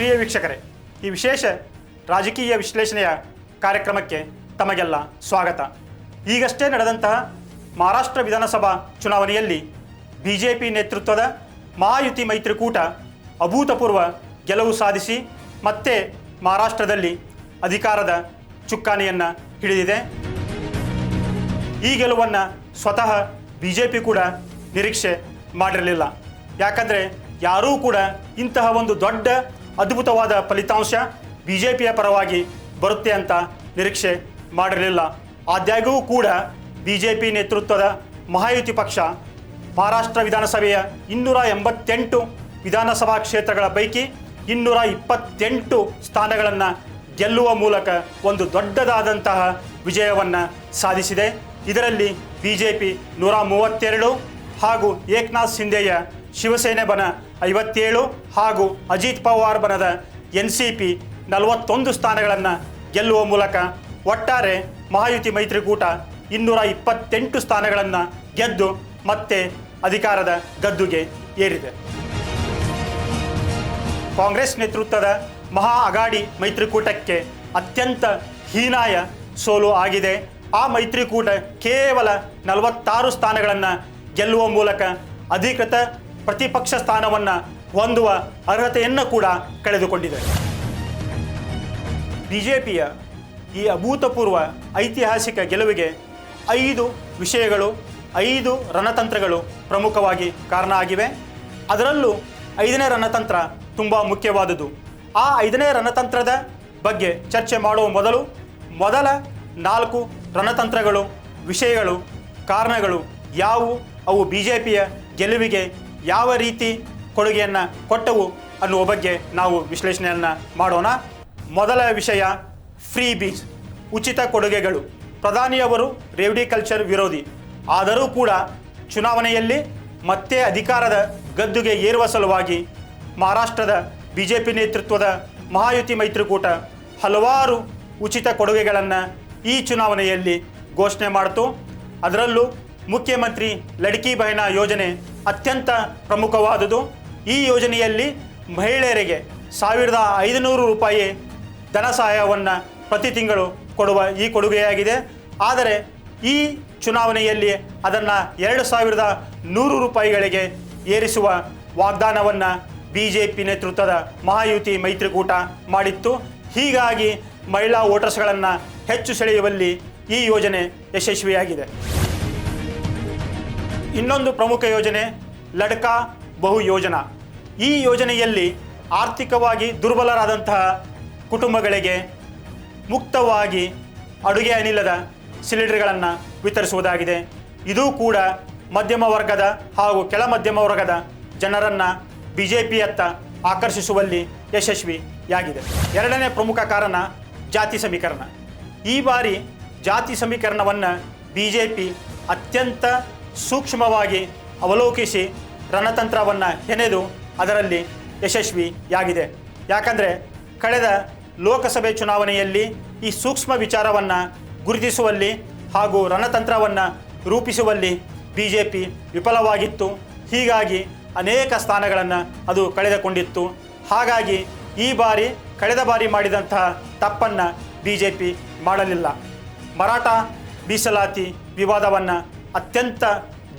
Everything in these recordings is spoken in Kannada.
ಪ್ರಿಯ ವೀಕ್ಷಕರೇ, ಈ ವಿಶೇಷ ರಾಜಕೀಯ ವಿಶ್ಲೇಷಣೆಯ ಕಾರ್ಯಕ್ರಮಕ್ಕೆ ತಮಗೆಲ್ಲ ಸ್ವಾಗತ. ಈಗಷ್ಟೇ ನಡೆದಂತಹ ಮಹಾರಾಷ್ಟ್ರ ವಿಧಾನಸಭಾ ಚುನಾವಣೆಯಲ್ಲಿ ಬಿ ಜೆ ಪಿ ನೇತೃತ್ವದ ಮಹಾಯುತಿ ಮೈತ್ರಿಕೂಟ ಅಭೂತಪೂರ್ವ ಗೆಲುವು ಸಾಧಿಸಿ ಮತ್ತೆ ಮಹಾರಾಷ್ಟ್ರದಲ್ಲಿ ಅಧಿಕಾರದ ಚುಕ್ಕಾಣಿಯನ್ನು ಹಿಡಿದಿದೆ. ಈ ಗೆಲುವನ್ನು ಸ್ವತಃ ಬಿ ಜೆ ಪಿ ಕೂಡ ನಿರೀಕ್ಷೆ ಮಾಡಿರಲಿಲ್ಲ. ಯಾಕಂದರೆ ಯಾರೂ ಕೂಡ ಇಂತಹ ಒಂದು ದೊಡ್ಡ ಅದ್ಭುತವಾದ ಫಲಿತಾಂಶ ಬಿ ಜೆ ಪಿಯ ಪರವಾಗಿ ಬರುತ್ತೆ ಅಂತ ನಿರೀಕ್ಷೆ ಮಾಡಿರಲಿಲ್ಲ. ಆದಾಗ್ಯೂ ಕೂಡ ಬಿ ಜೆ ಪಿ ನೇತೃತ್ವದ ಮಹಾಯುತಿ ಪಕ್ಷ ಮಹಾರಾಷ್ಟ್ರ ವಿಧಾನಸಭೆಯ ಇನ್ನೂರ ಎಂಬತ್ತೆಂಟು ವಿಧಾನಸಭಾ ಕ್ಷೇತ್ರಗಳ ಪೈಕಿ ಇನ್ನೂರ ಇಪ್ಪತ್ತೆಂಟು ಸ್ಥಾನಗಳನ್ನು ಗೆಲ್ಲುವ ಮೂಲಕ ಒಂದು ದೊಡ್ಡದಾದಂತಹ ವಿಜಯವನ್ನು ಸಾಧಿಸಿದೆ. ಇದರಲ್ಲಿ ಬಿ ಜೆ ಪಿ ನೂರ ಮೂವತ್ತೆರಡು ಹಾಗೂ ಏಕನಾಥ್ ಶಿಂದೆಯ ಶಿವಸೇನೆ ಬನ ಐವತ್ತೇಳು ಹಾಗೂ ಅಜಿತ್ ಪವಾರ್ ಬನದ ಎನ್ ಸಿ ಪಿ ನಲವತ್ತೊಂದು ಸ್ಥಾನಗಳನ್ನು ಗೆಲ್ಲುವ ಮೂಲಕ ಒಟ್ಟಾರೆ ಮಹಾಯುತಿ ಮೈತ್ರಿಕೂಟ ಇನ್ನೂರ ಇಪ್ಪತ್ತೆಂಟು ಸ್ಥಾನಗಳನ್ನು ಗೆದ್ದು ಮತ್ತೆ ಅಧಿಕಾರದ ಗದ್ದುಗೆ ಏರಿದೆ. ಕಾಂಗ್ರೆಸ್ ನೇತೃತ್ವದ ಮಹಾ ಅಗಾಡಿ ಮೈತ್ರಿಕೂಟಕ್ಕೆ ಅತ್ಯಂತ ಹೀನಾಯ ಸೋಲು ಆಗಿದೆ. ಆ ಮೈತ್ರಿಕೂಟ ಕೇವಲ ನಲವತ್ತಾರು ಸ್ಥಾನಗಳನ್ನು ಗೆಲ್ಲುವ ಮೂಲಕ ಅಧಿಕೃತ ಪ್ರತಿಪಕ್ಷ ಸ್ಥಾನವನ್ನು ಹೊಂದುವ ಅರ್ಹತೆಯನ್ನು ಕೂಡ ಕಳೆದುಕೊಂಡಿದೆ ಬಿ ಜೆ ಪಿಯ ಈ ಅಭೂತಪೂರ್ವ ಐತಿಹಾಸಿಕ ಗೆಲುವಿಗೆ ಐದು ವಿಷಯಗಳು, ಐದು ರಣತಂತ್ರಗಳು ಪ್ರಮುಖವಾಗಿ ಕಾರಣ ಆಗಿವೆ. ಅದರಲ್ಲೂ ಐದನೇ ರಣತಂತ್ರ ತುಂಬ ಮುಖ್ಯವಾದುದು ಆ ಐದನೇ ರಣತಂತ್ರದ ಬಗ್ಗೆ ಚರ್ಚೆ ಮಾಡುವ ಮೊದಲು ಮೊದಲ ನಾಲ್ಕು ರಣತಂತ್ರಗಳು, ವಿಷಯಗಳು, ಕಾರಣಗಳು ಯಾವುವು? ಅವು ಬಿ ಜೆ ಪಿಯ ಗೆಲುವಿಗೆ ಯಾವ ರೀತಿ ಕೊಡುಗೆಯನ್ನು ಕೊಟ್ಟವು ಅನ್ನುವ ಬಗ್ಗೆ ನಾವು ವಿಶ್ಲೇಷಣೆಯನ್ನು ಮಾಡೋಣ. ಮೊದಲ ವಿಷಯ ಫ್ರೀ ಬೀಸ್ ಉಚಿತ ಕೊಡುಗೆಗಳು. ಪ್ರಧಾನಿಯವರು ರೇವಡಿ ಕಲ್ಚರ್ ವಿರೋಧಿ. ಆದರೂ ಕೂಡ ಚುನಾವಣೆಯಲ್ಲಿ ಮತ್ತೆ ಅಧಿಕಾರದ ಗದ್ದುಗೆ ಏರುವ ಸಲುವಾಗಿ ಮಹಾರಾಷ್ಟ್ರದ ಬಿ ಜೆ ಪಿ ನೇತೃತ್ವದ ಮಹಾಯುತಿ ಮೈತ್ರಿಕೂಟ ಹಲವಾರು ಉಚಿತ ಕೊಡುಗೆಗಳನ್ನು ಈ ಚುನಾವಣೆಯಲ್ಲಿ ಘೋಷಣೆ ಮಾಡಿತು. ಅದರಲ್ಲೂ ಮುಖ್ಯಮಂತ್ರಿ ಲಡ್ಕಿ ಬಹನ ಯೋಜನೆ ಅತ್ಯಂತ ಪ್ರಮುಖವಾದುದು. ಈ ಯೋಜನೆಯಲ್ಲಿ ಮಹಿಳೆಯರಿಗೆ ಸಾವಿರದ ಐದುನೂರು ರೂಪಾಯಿ ಧನ ಸಹಾಯವನ್ನು ಪ್ರತಿ ತಿಂಗಳು ಕೊಡುವ ಈ ಕೊಡುಗೆಯಾಗಿದೆ. ಆದರೆ ಈ ಚುನಾವಣೆಯಲ್ಲಿ ಅದನ್ನು ಎರಡು ಸಾವಿರದ ನೂರು ರೂಪಾಯಿಗಳಿಗೆ ಏರಿಸುವ ವಾಗ್ದಾನವನ್ನು ಬಿ ಜೆ ಪಿ ನೇತೃತ್ವದ ಮಹಾಯುತಿ ಮೈತ್ರಿಕೂಟ ಮಾಡಿತ್ತು. ಹೀಗಾಗಿ ಮಹಿಳಾ ವೋಟರ್ಸ್ಗಳನ್ನು ಹೆಚ್ಚು ಸೆಳೆಯುವಲ್ಲಿ ಈ ಯೋಜನೆ ಯಶಸ್ವಿಯಾಗಿದೆ. ಇನ್ನೊಂದು ಪ್ರಮುಖ ಯೋಜನೆ ಲಡ್ಕಾ ಬಹು ಯೋಜನಾ. ಈ ಯೋಜನೆಯಲ್ಲಿ ಆರ್ಥಿಕವಾಗಿ ದುರ್ಬಲರಾದಂತಹ ಕುಟುಂಬಗಳಿಗೆ ಮುಕ್ತವಾಗಿ ಅಡುಗೆ ಅನಿಲದ ಸಿಲಿಂಡರ್ಗಳನ್ನು ವಿತರಿಸುವುದಾಗಿದೆ. ಇದು ಕೂಡ ಮಧ್ಯಮ ವರ್ಗದ ಹಾಗೂ ಕೆಳ ಮಧ್ಯಮ ವರ್ಗದ ಜನರನ್ನು ಬಿ ಜೆ ಪಿಯತ್ತ ಆಕರ್ಷಿಸುವಲ್ಲಿ ಯಶಸ್ವಿಯಾಗಿದೆ. ಎರಡನೇ ಪ್ರಮುಖ ಕಾರಣ ಜಾತಿ ಸಮೀಕರಣ. ಈ ಬಾರಿ ಜಾತಿ ಸಮೀಕರಣವನ್ನು ಬಿ ಜೆ ಪಿ ಅತ್ಯಂತ ಸೂಕ್ಷ್ಮವಾಗಿ ಅವಲೋಕಿಸಿ ರಣತಂತ್ರವನ್ನು ಹೆನೆದು ಅದರಲ್ಲಿ ಯಶಸ್ವಿಯಾಗಿದೆ. ಯಾಕಂದರೆ ಕಳೆದ ಲೋಕಸಭೆ ಚುನಾವಣೆಯಲ್ಲಿ ಈ ಸೂಕ್ಷ್ಮ ವಿಚಾರವನ್ನು ಗುರುತಿಸುವಲ್ಲಿ ಹಾಗೂ ರಣತಂತ್ರವನ್ನು ರೂಪಿಸುವಲ್ಲಿ ಬಿ ಜೆ ಪಿ ವಿಫಲವಾಗಿತ್ತು. ಹೀಗಾಗಿ ಅನೇಕ ಸ್ಥಾನಗಳನ್ನು ಅದು ಕಳೆದುಕೊಂಡಿತ್ತು. ಹಾಗಾಗಿ ಈ ಬಾರಿ, ಕಳೆದ ಬಾರಿ ಮಾಡಿದಂತಹ ತಪ್ಪನ್ನು ಬಿ ಜೆ ಪಿ ಮಾಡಲಿಲ್ಲ. ಮರಾಠ ಮೀಸಲಾತಿ ವಿವಾದವನ್ನು ಅತ್ಯಂತ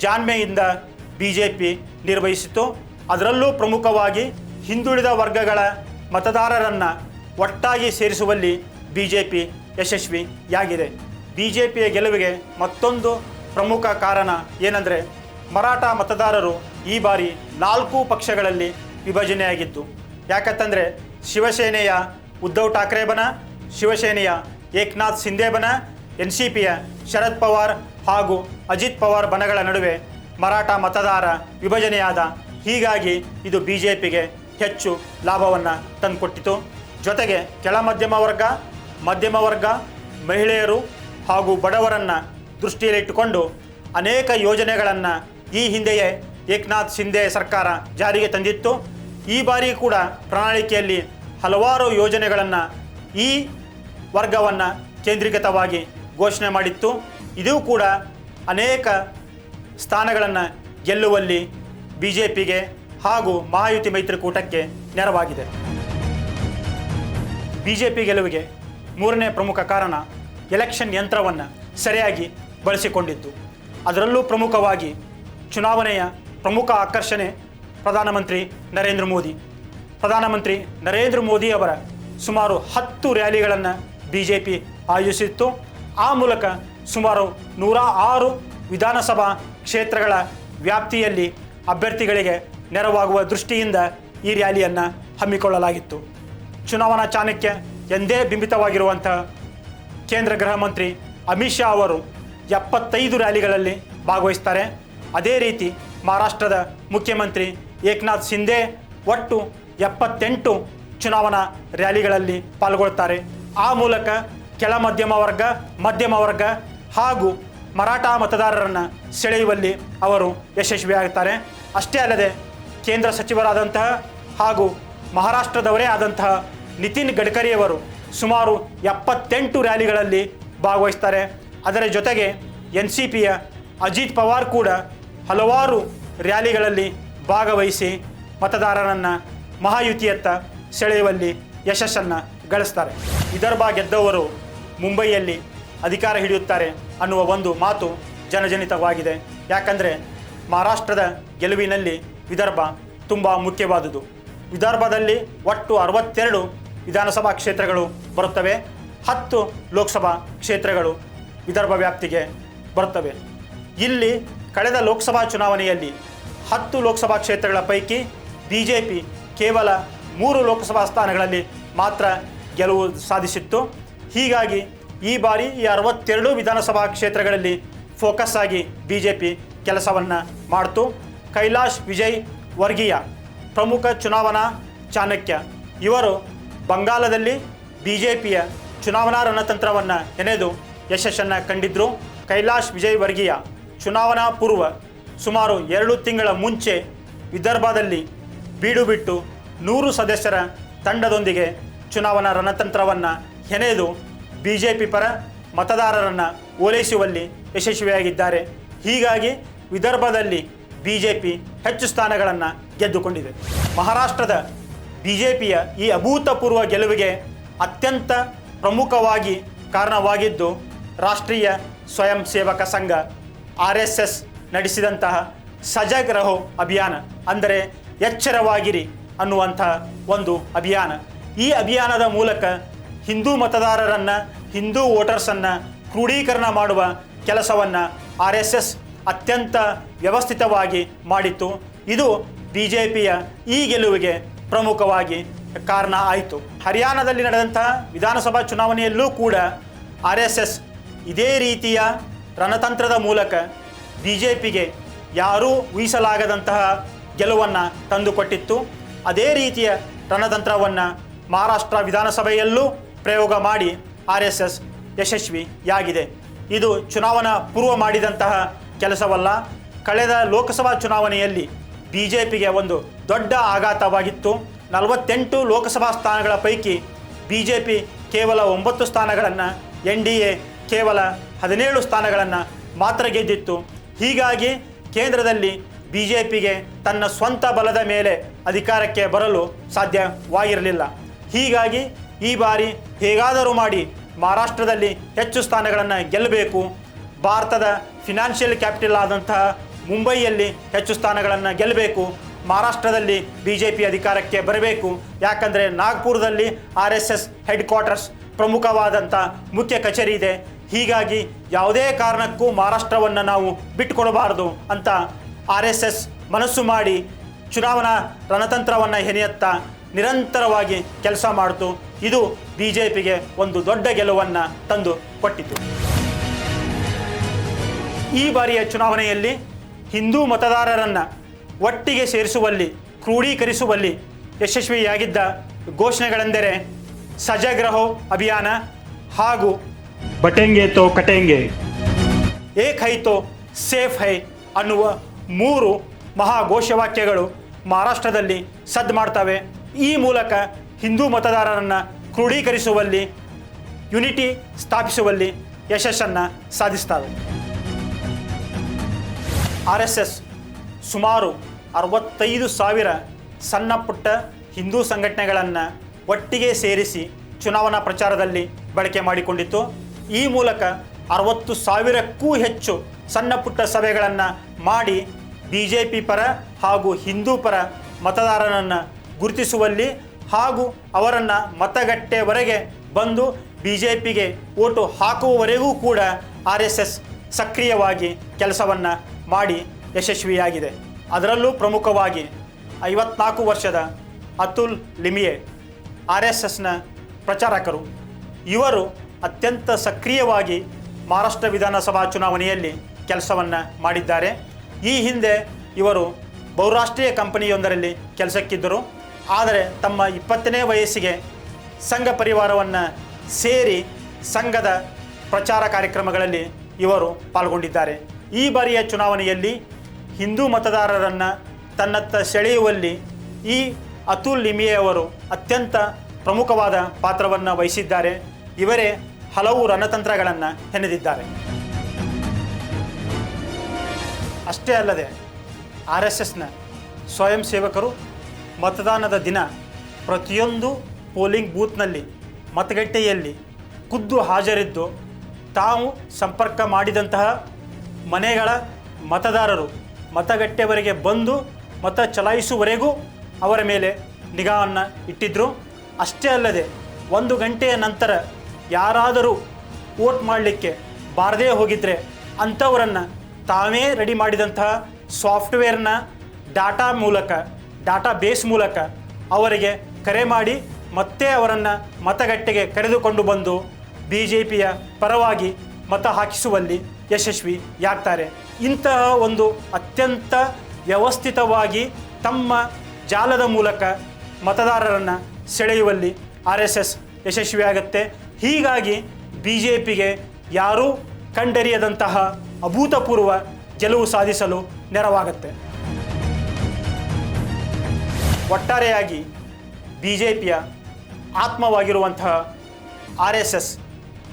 ಜಾಣ್ಮೆಯಿಂದ ಬಿ ಜೆ ಪಿ ನಿರ್ವಹಿಸಿತು ಅದರಲ್ಲೂ ಪ್ರಮುಖವಾಗಿ ಹಿಂದುಳಿದ ವರ್ಗಗಳ ಮತದಾರರನ್ನು ಒಟ್ಟಾಗಿ ಸೇರಿಸುವಲ್ಲಿ ಬಿ ಜೆ ಪಿ ಯಶಸ್ವಿಯಾಗಿದೆ. ಬಿ ಜೆ ಪಿಯ ಗೆಲುವಿಗೆ ಮತ್ತೊಂದು ಪ್ರಮುಖ ಕಾರಣ ಏನಂದರೆ ಮರಾಠ ಮತದಾರರು ಈ ಬಾರಿ ನಾಲ್ಕು ಪಕ್ಷಗಳಲ್ಲಿ ವಿಭಜನೆಯಾಗಿತ್ತು ಯಾಕಂತಂದರೆ ಶಿವಸೇನೆಯ ಉದ್ಧವ್ ಠಾಕ್ರೆ ಬನ ಶಿವಸೇನೆಯ ಏಕ್ನಾಥ್ ಸಿಂಧೆಬನ ಬನ ಎನ್ ಸಿ ಪಿಯ ಶರದ್ ಪವಾರ್ ಹಾಗೂ ಅಜಿತ್ ಪವಾರ್ ಬನಗಳ ನಡುವೆ ಮರಾಠ ಮತದಾರ ವಿಭಜನೆಯಾದ ಹೀಗಾಗಿ ಇದು ಬಿ ಜೆ ಪಿಗೆ ಹೆಚ್ಚು ಲಾಭವನ್ನು ತಂದುಕೊಟ್ಟಿತು. ಜೊತೆಗೆ ಕೆಳ ಮಧ್ಯಮ ವರ್ಗ ಮಧ್ಯಮ ವರ್ಗ, ಮಹಿಳೆಯರು ಹಾಗೂ ಬಡವರನ್ನು ದೃಷ್ಟಿಯಲ್ಲಿಟ್ಟುಕೊಂಡು ಅನೇಕ ಯೋಜನೆಗಳನ್ನು ಈ ಹಿಂದೆಯೇ ಏಕ್ನಾಥ್ ಶಿಂದೆ ಸರ್ಕಾರ ಜಾರಿಗೆ ತಂದಿತ್ತು. ಈ ಬಾರಿ ಕೂಡ ಪ್ರಣಾಳಿಕೆಯಲ್ಲಿ ಹಲವಾರು ಯೋಜನೆಗಳನ್ನು ಈ ವರ್ಗವನ್ನು ಕೇಂದ್ರೀಕೃತವಾಗಿ ಘೋಷಣೆ ಮಾಡಿತ್ತು. ಇದೂ ಕೂಡ ಅನೇಕ ಸ್ಥಾನಗಳನ್ನು ಗೆಲ್ಲುವಲ್ಲಿ ಬಿ ಜೆ ಪಿಗೆ ಹಾಗೂ ಮಹಾಯುತಿ ಮೈತ್ರಿಕೂಟಕ್ಕೆ ನೆರವಾಗಿದೆ. ಬಿ ಜೆ ಪಿ ಗೆಲುವಿಗೆ ಮೂರನೇ ಪ್ರಮುಖ ಕಾರಣ ಎಲೆಕ್ಷನ್ ಯಂತ್ರವನ್ನು ಸರಿಯಾಗಿ ಬಳಸಿಕೊಂಡಿದ್ದು. ಅದರಲ್ಲೂ ಪ್ರಮುಖವಾಗಿ ಚುನಾವಣೆಯ ಪ್ರಮುಖ ಆಕರ್ಷಣೆ ಪ್ರಧಾನಮಂತ್ರಿ ನರೇಂದ್ರ ಮೋದಿ. ಪ್ರಧಾನಮಂತ್ರಿ ನರೇಂದ್ರ ಮೋದಿ ಅವರ ಸುಮಾರು ಹತ್ತು ರ್ಯಾಲಿಗಳನ್ನು ಬಿ ಜೆ ಪಿ ಆಯೋಜಿಸಿತ್ತು. ಆ ಮೂಲಕ ಸುಮಾರು ನೂರ ಆರು ವಿಧಾನಸಭಾ ಕ್ಷೇತ್ರಗಳ ವ್ಯಾಪ್ತಿಯಲ್ಲಿ ಅಭ್ಯರ್ಥಿಗಳಿಗೆ ನೆರವಾಗುವ ದೃಷ್ಟಿಯಿಂದ ಈ ರ್ಯಾಲಿಯನ್ನು ಹಮ್ಮಿಕೊಳ್ಳಲಾಗಿತ್ತು. ಚುನಾವಣಾ ಚಾಣಕ್ಯ ಎಂದೇ ಬಿಂಬಿತವಾಗಿರುವಂತಹ ಕೇಂದ್ರ ಗೃಹ ಮಂತ್ರಿ ಅಮಿತ್ ಶಾ ಅವರು ಎಪ್ಪತ್ತೈದು ರ್ಯಾಲಿಗಳಲ್ಲಿ ಭಾಗವಹಿಸ್ತಾರೆ. ಅದೇ ರೀತಿ ಮಹಾರಾಷ್ಟ್ರದ ಮುಖ್ಯಮಂತ್ರಿ ಏಕನಾಥ್ ಸಿಂಧೆ ಒಟ್ಟು ಎಪ್ಪತ್ತೆಂಟು ಚುನಾವಣಾ ರ್ಯಾಲಿಗಳಲ್ಲಿ ಪಾಲ್ಗೊಳ್ತಾರೆ. ಆ ಮೂಲಕ ಕೆಳ ಮಧ್ಯಮ ವರ್ಗ ಮಧ್ಯಮ ವರ್ಗ ಹಾಗೂ ಮರಾಠ ಮತದಾರರನ್ನು ಸೆಳೆಯುವಲ್ಲಿ ಅವರು ಯಶಸ್ವಿಯಾಗುತ್ತಾರೆ. ಅಷ್ಟೇ ಅಲ್ಲದೆ ಕೇಂದ್ರ ಸಚಿವರಾದಂತಹ ಹಾಗೂ ಮಹಾರಾಷ್ಟ್ರದವರೇ ಆದಂತಹ ನಿತಿನ್ ಗಡ್ಕರಿಯವರು ಸುಮಾರು ಎಪ್ಪತ್ತೆಂಟು ರ್ಯಾಲಿಗಳಲ್ಲಿ ಭಾಗವಹಿಸ್ತಾರೆ. ಅದರ ಜೊತೆಗೆ ಎನ್ ಸಿ ಪಿಯ ಅಜಿತ್ ಪವಾರ್ ಕೂಡ ಹಲವಾರು ರ್ಯಾಲಿಗಳಲ್ಲಿ ಭಾಗವಹಿಸಿ ಮತದಾರರನ್ನು ಮಹಾಯುತಿಯತ್ತ ಸೆಳೆಯುವಲ್ಲಿ ಯಶಸ್ಸನ್ನು ಗಳಿಸ್ತಾರೆ. ವಿದರ್ಭ ಗೆದ್ದವರು ಮುಂಬೈಯಲ್ಲಿ ಅಧಿಕಾರ ಹಿಡಿಯುತ್ತಾರೆ ಅನ್ನುವ ಒಂದು ಮಾತು ಜನಜನಿತವಾಗಿದೆ. ಯಾಕಂದರೆ ಮಹಾರಾಷ್ಟ್ರದ ಗೆಲುವಿನಲ್ಲಿ ವಿದರ್ಭ ತುಂಬ ಮುಖ್ಯವಾದುದು. ವಿದರ್ಭದಲ್ಲಿ ಒಟ್ಟು ಅರವತ್ತೆರಡು ವಿಧಾನಸಭಾ ಕ್ಷೇತ್ರಗಳು ಬರುತ್ತವೆ, ಹತ್ತು ಲೋಕಸಭಾ ಕ್ಷೇತ್ರಗಳು ವಿದರ್ಭ ವ್ಯಾಪ್ತಿಗೆ ಬರುತ್ತವೆ. ಇಲ್ಲಿ ಕಳೆದ ಲೋಕಸಭಾ ಚುನಾವಣೆಯಲ್ಲಿ ಹತ್ತು ಲೋಕಸಭಾ ಕ್ಷೇತ್ರಗಳ ಪೈಕಿ ಬಿ ಜೆ ಪಿ ಕೇವಲ ಮೂರು ಲೋಕಸಭಾ ಸ್ಥಾನಗಳಲ್ಲಿ ಮಾತ್ರ ಗೆಲುವು ಸಾಧಿಸಿತ್ತು. ಹೀಗಾಗಿ ಈ ಬಾರಿ ಈ ಅರವತ್ತೆರಡು ವಿಧಾನಸಭಾ ಕ್ಷೇತ್ರಗಳಲ್ಲಿ ಫೋಕಸ್ ಆಗಿ ಬಿ ಜೆ ಪಿ ಕೆಲಸವನ್ನು ಮಾಡ್ತು. ಕೈಲಾಶ್ ವಿಜಯ್ ವರ್ಗೀಯ ಪ್ರಮುಖ ಚುನಾವಣಾ ಚಾಣಕ್ಯ. ಇವರು ಬಂಗಾಲದಲ್ಲಿ ಬಿ ಜೆ ಪಿಯ ಚುನಾವಣಾ ರಣತಂತ್ರವನ್ನು ಹೆಣೆದು ಯಶಸ್ಸನ್ನು ಕಂಡಿದ್ದರು ಕೈಲಾಶ್ ವಿಜಯ್ ವರ್ಗೀಯ ಚುನಾವಣಾ ಪೂರ್ವ ಸುಮಾರು ಎರಡು ತಿಂಗಳ ಮುಂಚೆ ವಿದರ್ಭದಲ್ಲಿ ಬೀಡು ಬಿಟ್ಟು ನೂರು ಸದಸ್ಯರ ತಂಡದೊಂದಿಗೆ ಚುನಾವಣಾ ರಣತಂತ್ರವನ್ನು ಹೆಣೆದು ಬಿ ಜೆ ಪಿ ಪರ ಮತದಾರರನ್ನು ಓಲೈಸುವಲ್ಲಿ ಯಶಸ್ವಿಯಾಗಿದ್ದಾರೆ. ಹೀಗಾಗಿ ವಿದರ್ಭದಲ್ಲಿ ಬಿ ಜೆ ಪಿ ಹೆಚ್ಚು ಸ್ಥಾನಗಳನ್ನು ಗೆದ್ದುಕೊಂಡಿದೆ. ಮಹಾರಾಷ್ಟ್ರದ ಬಿ ಜೆ ಪಿಯ ಈ ಅಭೂತಪೂರ್ವ ಗೆಲುವಿಗೆ ಅತ್ಯಂತ ಪ್ರಮುಖವಾಗಿ ಕಾರಣವಾಗಿದ್ದು, Rashtriya Swayam Sevak Sangh R S S ನಡೆಸಿದಂತಹ Sajag Raho ಅಭಿಯಾನ ಅಂದರೆ ಎಚ್ಚರವಾಗಿರಿ ಅನ್ನುವಂತಹ ಒಂದು ಅಭಿಯಾನ. ಈ ಅಭಿಯಾನದ ಮೂಲಕ ಹಿಂದೂ ಮತದಾರರನ್ನು, ಹಿಂದೂ ವೋಟರ್ಸನ್ನು ಕ್ರೋಢೀಕರಣ ಮಾಡುವ ಕೆಲಸವನ್ನು ಆರ್ ಎಸ್ ಎಸ್ ಅತ್ಯಂತ ವ್ಯವಸ್ಥಿತವಾಗಿ ಮಾಡಿತ್ತು. ಇದು ಬಿ ಜೆ ಪಿಯ ಈ ಗೆಲುವಿಗೆ ಪ್ರಮುಖವಾಗಿ ಕಾರಣ ಆಯಿತು. ಹರಿಯಾಣದಲ್ಲಿ ನಡೆದಂತಹ ವಿಧಾನಸಭಾ ಚುನಾವಣೆಯಲ್ಲೂ ಕೂಡ ಆರ್ ಎಸ್ ಎಸ್ ಇದೇ ರೀತಿಯ ರಣತಂತ್ರದ ಮೂಲಕ ಬಿ ಜೆ ಪಿಗೆ ಯಾರೂ ಊಹಿಸಲಾಗದಂತಹ ಗೆಲುವನ್ನು ತಂದುಕೊಟ್ಟಿತ್ತು. ಅದೇ ರೀತಿಯ ರಣತಂತ್ರವನ್ನು ಮಹಾರಾಷ್ಟ್ರ ವಿಧಾನಸಭೆಯಲ್ಲೂ ಪ್ರಯೋಗ ಮಾಡಿ ಆರ್ ಎಸ್ ಎಸ್ ಯಶಸ್ವಿಯಾಗಿದೆ ಇದು ಚುನಾವಣಾ ಪೂರ್ವ ಮಾಡಿದಂತಹ ಕೆಲಸವಲ್ಲ. ಕಳೆದ ಲೋಕಸಭಾ ಚುನಾವಣೆಯಲ್ಲಿ ಬಿ ಜೆ ಪಿಗೆ ಒಂದು ದೊಡ್ಡ ಆಘಾತವಾಗಿತ್ತು. ನಲವತ್ತೆಂಟು ಲೋಕಸಭಾ ಸ್ಥಾನಗಳ ಪೈಕಿ ಬಿ ಜೆ ಪಿ ಕೇವಲ ಒಂಬತ್ತು ಸ್ಥಾನಗಳನ್ನು, ಎನ್ ಡಿ ಎ ಕೇವಲ ಹದಿನೇಳು ಸ್ಥಾನಗಳನ್ನು ಮಾತ್ರ ಗೆದ್ದಿತ್ತು. ಹೀಗಾಗಿ ಕೇಂದ್ರದಲ್ಲಿ ಬಿ ಜೆ ಪಿಗೆ ತನ್ನ ಸ್ವಂತ ಬಲದ ಮೇಲೆ ಅಧಿಕಾರಕ್ಕೆ ಬರಲು ಸಾಧ್ಯವಾಗಿರಲಿಲ್ಲ. ಹೀಗಾಗಿ ಈ ಬಾರಿ ಹೇಗಾದರೂ ಮಾಡಿ ಮಹಾರಾಷ್ಟ್ರದಲ್ಲಿ ಹೆಚ್ಚು ಸ್ಥಾನಗಳನ್ನು ಗೆಲ್ಲಬೇಕು. ಭಾರತದ ಫಿನಾನ್ಷಿಯಲ್ ಕ್ಯಾಪಿಟಲ್ ಆದಂತಹ ಮುಂಬೈಯಲ್ಲಿ ಹೆಚ್ಚು ಸ್ಥಾನಗಳನ್ನು ಗೆಲ್ಲಬೇಕು. ಮಹಾರಾಷ್ಟ್ರದಲ್ಲಿ ಬಿ ಜೆ ಪಿ ಅಧಿಕಾರಕ್ಕೆ ಬರಬೇಕು. ಯಾಕಂದರೆ ನಾಗ್ಪುರದಲ್ಲಿ R S S headquarters ಪ್ರಮುಖವಾದಂಥ ಮುಖ್ಯ ಕಚೇರಿ ಇದೆ. ಹೀಗಾಗಿ ಯಾವುದೇ ಕಾರಣಕ್ಕೂ ಮಹಾರಾಷ್ಟ್ರವನ್ನು ನಾವು ಬಿಟ್ಟುಕೊಡಬಾರದು ಅಂತ ಆರ್ ಎಸ್ ಎಸ್ ಮನಸ್ಸು ಮಾಡಿ ಚುನಾವಣಾ ರಣತಂತ್ರವನ್ನು ಹೆನೆಯತ್ತ ನಿರಂತರವಾಗಿ ಕೆಲಸ ಮಾಡಿತು. ಇದು ಬಿ ಜೆ ಪಿಗೆ ಒಂದು ದೊಡ್ಡ ಗೆಲುವನ್ನು ತಂದು ಕೊಟ್ಟಿತು. ಈ ಬಾರಿಯ ಚುನಾವಣೆಯಲ್ಲಿ ಹಿಂದೂ ಮತದಾರರನ್ನು ಒಟ್ಟಿಗೆ ಸೇರಿಸುವಲ್ಲಿ ಕ್ರೋಢೀಕರಿಸುವಲ್ಲಿ ಯಶಸ್ವಿಯಾಗಿದ್ದ ಘೋಷಣೆಗಳೆಂದರೆ ಸಜಗ್ರಹೋ ಅಭಿಯಾನ ಹಾಗೂ ಬಟೆಂಗೆ ತೋ ಕಟೆಂಗೆ. ಏಕ್ ಹೈ ತೋ ಸೇಫ್ ಹೈ ಅನ್ನುವ ಮೂರು ಮಹಾ ಘೋಷವಾಕ್ಯಗಳು ಮಹಾರಾಷ್ಟ್ರದಲ್ಲಿ ಸದ್ದು ಮಾಡ್ತವೆ. ಈ ಮೂಲಕ ಹಿಂದೂ ಮತದಾರರನ್ನು ಕ್ರೋಢೀಕರಿಸುವಲ್ಲಿ ಯುನಿಟಿ ಸ್ಥಾಪಿಸುವಲ್ಲಿ ಯಶಸ್ಸನ್ನು ಸಾಧಿಸ್ತವೆ. ಆರ್ ಎಸ್ ಎಸ್ ಸುಮಾರು ಅರವತ್ತೈದು ಸಾವಿರ ಸಣ್ಣ ಪುಟ್ಟ ಹಿಂದೂ ಸಂಘಟನೆಗಳನ್ನು ಒಟ್ಟಿಗೆ ಸೇರಿಸಿ ಚುನಾವಣಾ ಪ್ರಚಾರದಲ್ಲಿ ಬಳಕೆ ಮಾಡಿಕೊಂಡಿತ್ತು. ಈ ಮೂಲಕ ಅರವತ್ತು ಸಾವಿರಕ್ಕೂ ಹೆಚ್ಚು ಸಣ್ಣ ಪುಟ್ಟ ಸಭೆಗಳನ್ನು ಮಾಡಿ ಬಿ ಜೆ ಪಿ ಪರ ಹಾಗೂ ಹಿಂದೂ ಪರ ಮತದಾರರನ್ನು ಗುರುತಿಸುವಲ್ಲಿ ಹಾಗೂ ಅವರನ್ನು ಮತಗಟ್ಟೆವರೆಗೆ ಬಂದು ಬಿ ಜೆ ಪಿಗೆ ಓಟು ಹಾಕುವವರೆಗೂ ಕೂಡ ಆರ್ ಎಸ್ ಎಸ್ ಸಕ್ರಿಯವಾಗಿ ಕೆಲಸವನ್ನು ಮಾಡಿ ಯಶಸ್ವಿಯಾಗಿದೆ. ಅದರಲ್ಲೂ ಪ್ರಮುಖವಾಗಿ ಐವತ್ನಾಲ್ಕು ವರ್ಷದ ಅತುಲ್ ಲಿಮಿಯೆ, ಆರ್ ಎಸ್ ಎಸ್ನ ಪ್ರಚಾರಕರು. ಇವರು ಅತ್ಯಂತ ಸಕ್ರಿಯವಾಗಿ ಮಹಾರಾಷ್ಟ್ರ ವಿಧಾನಸಭಾ ಚುನಾವಣೆಯಲ್ಲಿ ಕೆಲಸವನ್ನು ಮಾಡಿದ್ದಾರೆ. ಈ ಹಿಂದೆ ಇವರು ಬಹುರಾಷ್ಟ್ರೀಯ ಕಂಪನಿಯೊಂದರಲ್ಲಿ ಕೆಲಸಕ್ಕಿದ್ದರು. ಆದರೆ ತಮ್ಮ ಇಪ್ಪತ್ತನೇ ವಯಸ್ಸಿಗೆ ಸಂಘ ಪರಿವಾರವನ್ನು ಸೇರಿ ಸಂಘದ ಪ್ರಚಾರ ಕಾರ್ಯಕ್ರಮಗಳಲ್ಲಿ ಇವರು ಪಾಲ್ಗೊಂಡಿದ್ದಾರೆ. ಈ ಬಾರಿಯ ಚುನಾವಣೆಯಲ್ಲಿ ಹಿಂದೂ ಮತದಾರರನ್ನು ತನ್ನತ್ತ ಸೆಳೆಯುವಲ್ಲಿ ಈ ಅತುಲ್ ಲಿಮಿಯವರು ಅತ್ಯಂತ ಪ್ರಮುಖವಾದ ಪಾತ್ರವನ್ನು ವಹಿಸಿದ್ದಾರೆ. ಇವರೇ ಹಲವು ರಣತಂತ್ರಗಳನ್ನು ಹೆಣೆದಿದ್ದಾರೆ. ಅಷ್ಟೇ ಅಲ್ಲದೆ ಆರ್ ಎಸ್ ಎಸ್ನ ಸ್ವಯಂ ಸೇವಕರು ಮತದಾನದ ದಿನ ಪ್ರತಿಯೊಂದು ಪೋಲಿಂಗ್ ಬೂತ್ನಲ್ಲಿ ಮತಗಟ್ಟೆಯಲ್ಲಿ ಖುದ್ದು ಹಾಜರಿದ್ದು ತಾವು ಸಂಪರ್ಕ ಮಾಡಿದಂತಹ ಮನೆಗಳ ಮತದಾರರು ಮತಗಟ್ಟೆವರೆಗೆ ಬಂದು ಮತ ಚಲಾಯಿಸುವವರೆಗೂ ಅವರ ಮೇಲೆ ನಿಗಾವನ್ನು ಇಟ್ಟಿದ್ದರು ಅಷ್ಟೇ ಅಲ್ಲದೆ ಒಂದು ಗಂಟೆಯ ನಂತರ ಯಾರಾದರೂ ವೋಟ್ ಮಾಡಲಿಕ್ಕೆ ಬಾರದೇ ಹೋಗಿದ್ದರೆ ಅಂಥವರನ್ನು ತಾವೇ ರೆಡಿ ಮಾಡಿದಂತಹ ಸಾಫ್ಟ್ವೇರ್ನ ಡಾಟಾ ಮೂಲಕ ಡಾಟಾ ಬೇಸ್ ಮೂಲಕ ಅವರಿಗೆ ಕರೆ ಮಾಡಿ ಮತ್ತೆ ಅವರನ್ನು ಮತಗಟ್ಟೆಗೆ ಕರೆದುಕೊಂಡು ಬಂದು ಬಿ ಜೆ ಪಿಯ ಪರವಾಗಿ ಮತ ಹಾಕಿಸುವಲ್ಲಿ ಯಶಸ್ವಿಯಾಗ್ತಾರೆ ಇಂತಹ ಒಂದು ಅತ್ಯಂತ ವ್ಯವಸ್ಥಿತವಾಗಿ ತಮ್ಮ ಜಾಲದ ಮೂಲಕ ಮತದಾರರನ್ನು ಸೆಳೆಯುವಲ್ಲಿ ಆರ್ ಎಸ್ ಎಸ್ ಯಶಸ್ವಿಯಾಗುತ್ತೆ. ಹೀಗಾಗಿ ಬಿ ಜೆ ಪಿಗೆ ಯಾರೂ ಕಂಡರಿಯದಂತಹ ಅಭೂತಪೂರ್ವ ಗೆಲುವು ಸಾಧಿಸಲು ನೆರವಾಗುತ್ತೆ. ಒಟ್ಟಾರೆಯಾಗಿ ಬಿ ಜೆ ಪಿಯ ಆತ್ಮವಾಗಿರುವಂತಹ ಆರ್ ಎಸ್ ಎಸ್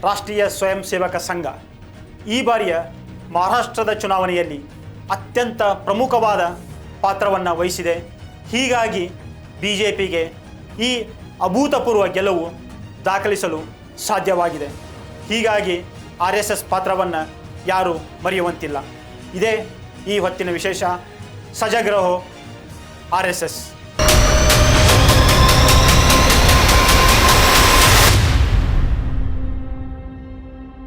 ರಾಷ್ಟ್ರೀಯ ಸ್ವಯಂ ಸೇವಕ ಸಂಘ ಈ ಬಾರಿಯ ಮಹಾರಾಷ್ಟ್ರದ ಚುನಾವಣೆಯಲ್ಲಿ ಅತ್ಯಂತ ಪ್ರಮುಖವಾದ ಪಾತ್ರವನ್ನು ವಹಿಸಿದೆ. ಹೀಗಾಗಿ ಬಿ ಜೆ ಪಿಗೆ ಈ ಅಭೂತಪೂರ್ವ ಗೆಲುವು ದಾಖಲಿಸಲು ಸಾಧ್ಯವಾಗಿದೆ. ಹೀಗಾಗಿ ಆರ್ ಎಸ್ ಎಸ್ ಪಾತ್ರವನ್ನು ಯಾರೂ ಮರೆಯುವಂತಿಲ್ಲ. ಇದೇ ಈ ಹೊತ್ತಿನ ವಿಶೇಷ. ಸಜಗ್ರಹೋ ಆರ್ ಎಸ್ ಎಸ್.